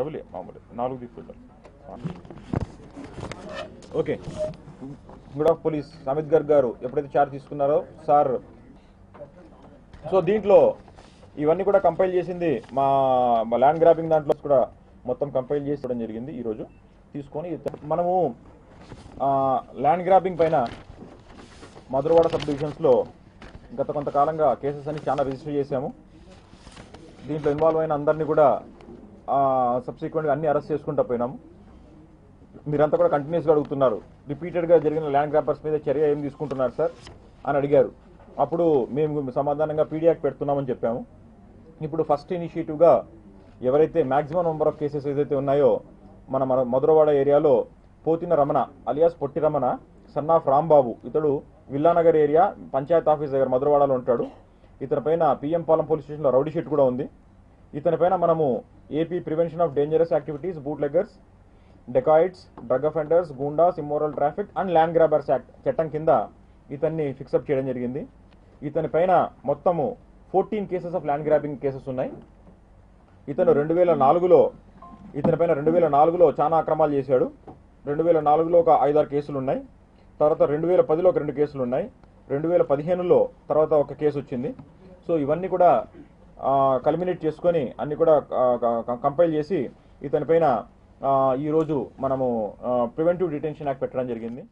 నాలుగులే మామూలు. నాలుగు తీసుకుంటారు. Okay. Good of police. Amit Garg గారు ఎప్పుడైతే చార్జ్ తీసుకున్నారో సార్. సో దీంట్లో ఇవన్నీ కూడా కంపైల్ చేసింది మా ల్యాండ్ గ్రాబింగ్ దాంట్లో కూడా మొత్తం కంపైల్ చేసుకోవడం జరిగింది ఈరోజు. తీసుకొని మనము ల్యాండ్ గ్రాబింగ్ పైన మధురవాడ సబ్ డివిజన్స్లో గత కొంతకాలంగా కేసెస్ అన్ని చాలా రిజిస్టర్ చేశాము. దీంట్లో ఇన్వాల్వ్ అయిన అందరినీ కూడా సబ్సిక్వెంట్గా అన్ని అరెస్ట్ చేసుకుంటూ పోయినాము మీరంతా కూడా కంటిన్యూస్గా అడుగుతున్నారు. రిపీటెడ్గా జరిగిన ల్యాండ్ గ్రాపర్స్ మీద చర్య ఏం తీసుకుంటున్నారు సార్ అని అడిగారు. అప్పుడు మేము సమాధానంగా పీడియాక్ పెడుతున్నామని చెప్పాము. ఇప్పుడు ఫస్ట్ ఇనిషియేటివ్గా ఎవరైతే మ్యాక్సిమం నెంబర్ ఆఫ్ కేసెస్ ఏదైతే ఉన్నాయో మన మన మధురవాడ ఏరియాలో Potina Ramana alias Potti Ramana son of Rambabu ఇతడు విల్లానగర్ ఏరియా పంచాయత్ ఆఫీస్ దగ్గర మధురవాడలో ఉంటాడు. ఇతని పైన పిఎం పాలెం పోలీస్ స్టేషన్లో రౌడీ షీట్ కూడా ఉంది. ఇతని పైన మనము AP prevention of dangerous activities bootleggers dacoits drug offenders goondas immoral traffic and land grabbers act చట్టం కింద ఇతన్ని ఫిక్సప్ చేయడం జరిగింది. ఇతని పైన మొత్తము fourteen cases of land grabbing cases ఉన్నాయి. ఇతను రెండు వేల నాలుగులో ఇతని పైన రెండు వేల నాలుగులో చాలా అక్రమాలు చేశాడు. రెండు వేల నాలుగులో ఒక ఐదారు కేసులు ఉన్నాయి. తర్వాత రెండు వేల పదిలో ఒక రెండు కేసులు ఉన్నాయి. రెండు వేల పదిహేనులో తర్వాత ఒక కేసు వచ్చింది. సో ఇవన్నీ కూడా కల్మినేట్ చేసుకొని అన్ని కూడా కంపైల్ చేసి ఇతని పైన ఈరోజు మనము ప్రివెంటివ్ డిటెన్షన్ యాక్ట్ పెట్టడం జరిగింది.